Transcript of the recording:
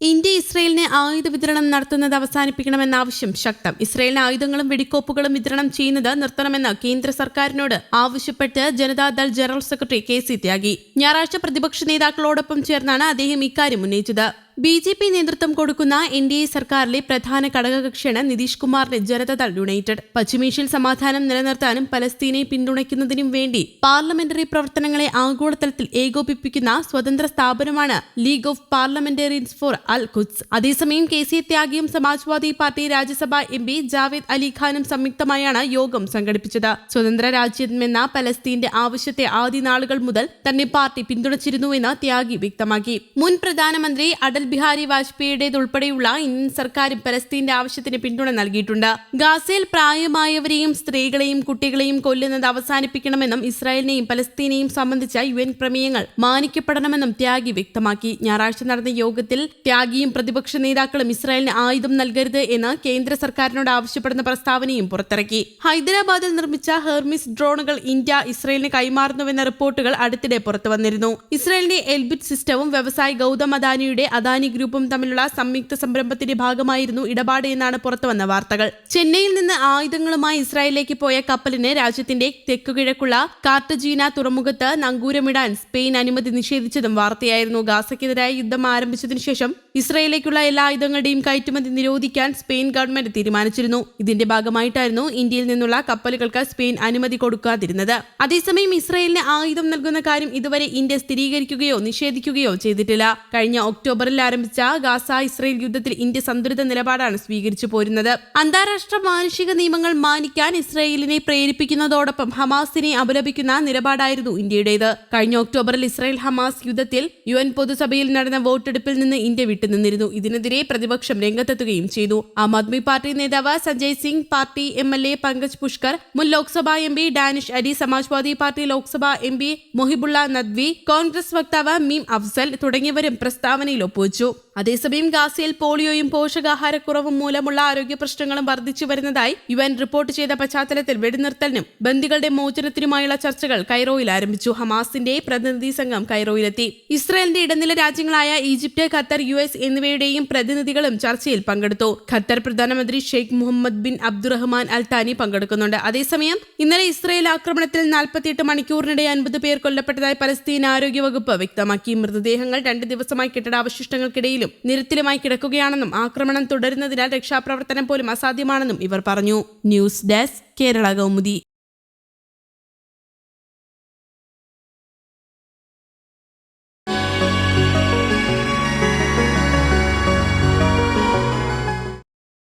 India ഇസ്രയേലിന് ആയുധ വിതരണം നടത്തുന്നത് അവസാനിപ്പിക്കണമെന്ന ആവശ്യം ശക്തം. ഇസ്രയേലിന് ആയുധങ്ങളും വെടിക്കോപ്പുകളും വിതരണം ചെയ്യുന്നത് നിർത്തണമെന്ന് കേന്ദ്ര സർക്കാരിനോട് ആവശ്യപ്പെട്ട് Janata Dal general secretary K C Tyagi. ഞായറാഴ്ച പ്രതിപക്ഷ നേതാക്കളോടൊപ്പം ചേർന്നാണ് അദ്ദേഹം ഇക്കാര്യം ഉന്നയിച്ചത്. ബി ജെ പി നേതൃത്വം കൊടുക്കുന്ന എൻ ഡി എ സർക്കാരിലെ പ്രധാന ഘടകകക്ഷിയാണ് നിതീഷ് കുമാറിന്റെ ജനതാദൾ യുണൈറ്റഡ്. പശ്ചിമേഷ്യയിൽ സമാധാനം നിലനിർത്താനും പലസ്തീനെ പിന്തുണയ്ക്കുന്നതിനും വേണ്ടി പാർലമെന്ററി പ്രവർത്തനങ്ങളെ ആഗോളതലത്തിൽ ഏകോപിപ്പിക്കുന്ന സ്വതന്ത്ര സ്ഥാപനമാണ് league of parliamentarians for Al Quds. അതേസമയം K C ത്യാഗിയും Samajwadi party Rajya Sabha M P Javed അലിഖാനും സംയുക്തമായാണ് യോഗം സംഘടിപ്പിച്ചത്. സ്വതന്ത്ര രാജ്യമെന്ന പലസ്തീന്റെ ആവശ്യത്തെ ആദ്യ നാളുകൾ മുതൽ തന്നെ പാർട്ടി പിന്തുണച്ചിരുന്നുവെന്ന് ത്യാഗി വ്യക്തമാക്കി. മുൻ പ്രധാനമന്ത്രി അടൽ ബിഹാരി വാജ്പേയിയുടേതുൾപ്പെടെയുള്ള ഇന്ത്യൻ സർക്കാരും പലസ്തീന്റെ ആവശ്യത്തിന് പിന്തുണ നൽകിയിട്ടുണ്ട്. ഗാസയിൽ പ്രായമായവരെയും സ്ത്രീകളെയും കുട്ടികളെയും കൊല്ലുന്നത് അവസാനിപ്പിക്കണമെന്നും ഇസ്രായേലിനെയും പലസ്തീനെയും സംബന്ധിച്ച യു എൻ പ്രമേയങ്ങൾ മാനിക്കപ്പെടണമെന്നും ത്യാഗി വ്യക്തമാക്കി. ഞായറാഴ്ച നടന്ന യോഗത്തിൽ ത്യാഗിയും പ്രതിപക്ഷ നേതാക്കളും ഇസ്രായേലിന് ആയുധം നൽകരുത് എന്ന് കേന്ദ്ര സർക്കാരിനോട് ആവശ്യപ്പെടുന്ന പ്രസ്താവനയും പുറത്തിറക്കി. ഹൈദരാബാദിൽ നിർമ്മിച്ച ഹെർമിസ് ഡ്രോണുകൾ ഇന്ത്യ ഇസ്രായേലിന് കൈമാറുന്നുവെന്ന റിപ്പോർട്ടുകൾ അടുത്തിടെ പുറത്തു വന്നിരുന്നു ഇസ്രായേലിന്റെ എൽബിറ്റ് സിസ്റ്റവും വ്യവസായി ഗൗതം അദാനിയുടെ അദാനി ഗ്രൂപ്പും തമ്മിലുള്ള സംയുക്ത സംരംഭത്തിന്റെ ഭാഗമായിരുന്നു ഇടപാട് എന്നാണ് പുറത്തുവന്ന വാർത്തകൾ. ചെന്നൈയിൽ നിന്ന് ആയുധങ്ങളുമായി ഇസ്രായേലിലേക്ക് പോയ കപ്പലിന് രാജ്യത്തിന്റെ തെക്കുകിഴക്കുള്ള കാർട്ടജീന തുറമുഖത്ത് നങ്കൂരമിടാൻ സ്പെയിൻ അനുമതി നിഷേധിച്ചതും വാർത്തയായിരുന്നു. ഗാസയ്ക്കെതിരായ യുദ്ധം ആരംഭിച്ചതിനു ശേഷം ഇസ്രായേലിലേക്കുള്ള എല്ലാ ആയുധങ്ങളുടെയും കയറ്റുമതി നിരോധിക്കാൻ സ്പെയിൻ ഗവൺമെന്റ് തീരുമാനിച്ചിരുന്നു. ഇതിന്റെ ഭാഗമായിട്ടായിരുന്നു ഇന്ത്യയിൽ നിന്നുള്ള കപ്പലുകൾക്ക് സ്പെയിൻ അനുമതി കൊടുക്കാതിരുന്നത്. അതേസമയം ഇസ്രായേലിന് ആയുധം നൽകുന്ന കാര്യം ഇതുവരെ ഇന്ത്യ സ്ഥിരീകരിക്കുകയോ നിഷേധിക്കുകയോ ചെയ്തിട്ടില്ല. കഴിഞ്ഞ ഒക്ടോബറിൽ ആരംഭിച്ച ഗാസ ഇസ്രയേൽ യുദ്ധത്തിൽ ഇന്ത്യ സന്തുലിത നിലപാടാണ് സ്വീകരിച്ചു പോരുന്നത്. അന്താരാഷ്ട്ര മാനുഷിക നിയമങ്ങൾ മാനിക്കാൻ ഇസ്രയേലിനെ പ്രേരിപ്പിക്കുന്നതോടൊപ്പം ഹമാസിനെ അപലപിക്കുന്ന നിലപാടായിരുന്നു ഇന്ത്യയുടേത്. കഴിഞ്ഞ ഒക്ടോബറിൽ ഇസ്രയേൽ ഹമാസ് യുദ്ധത്തിൽ യു എൻ പൊതുസഭയിൽ നടന്ന വോട്ടെടുപ്പിൽ നിന്ന് ഇന്ത്യ വിട്ടുനിന്നിരുന്നു. ഇതിനെതിരെ പ്രതിപക്ഷം രംഗത്തെത്തുകയും ചെയ്തു. ആം ആദ്മി പാർട്ടി നേതാവ് Sanjay Singh party M L A Pankaj Pushkar മുൻ Lok Sabha M P Danish Ali Samajwadi party Lok Sabha M P Mohibullah Nadvi Congress വക്താവ് മീം അഫ്സൽ തുടങ്ങിയവരും പ്രസ്താവനയിൽ ഒപ്പുവച്ചു. 就 അതേസമയം ഗാസയിൽ പോളിയോയും പോഷകാഹാരക്കുറവും മൂലമുള്ള ആരോഗ്യ പ്രശ്നങ്ങളും വർദ്ധിച്ചു വരുന്നതായി യു എൻ റിപ്പോർട്ട് ചെയ്ത പശ്ചാത്തലത്തിൽ വെടിനിർത്തലിനും ബന്ദികളുടെ മോചനത്തിനുമായുള്ള ചർച്ചകൾ കൈറോയിൽ ആരംഭിച്ചു. ഹമാസിന്റെ പ്രതിനിധി സംഘം കൈറോയിലെത്തി. ഇസ്രായേലിന്റെ ഇടനില രാജ്യങ്ങളായ ഈജിപ്ത് ഖത്തർ യു എസ് എന്നിവയുടെയും പ്രതിനിധികളും ചർച്ചയിൽ പങ്കെടുത്തു. ഖത്തർ പ്രധാനമന്ത്രി Sheikh Mohammed bin Abdulrahman Al Thani പങ്കെടുക്കുന്നുണ്ട്. അതേസമയം ഇന്നലെ ഇസ്രായേൽ ആക്രമണത്തിൽ നാൽപ്പത്തിയെട്ട് മണിക്കൂറിനിടെ അൻപത് പേർ കൊല്ലപ്പെട്ടതായി പലസ്തീൻ ആരോഗ്യ വകുപ്പ് വ്യക്തമാക്കി. മൃതദേഹങ്ങൾ രണ്ട് ദിവസമായി കെട്ടിടാവശിഷ്ടങ്ങൾക്കിടയിലും നിരത്തിലുമായി കിടക്കുകയാണെന്നും ആക്രമണം തുടരുന്നതിനാൽ രക്ഷാപ്രവർത്തനം പോലും അസാധ്യമാണെന്നും ഇവർ പറഞ്ഞു. News desk Kerala Kaumudi.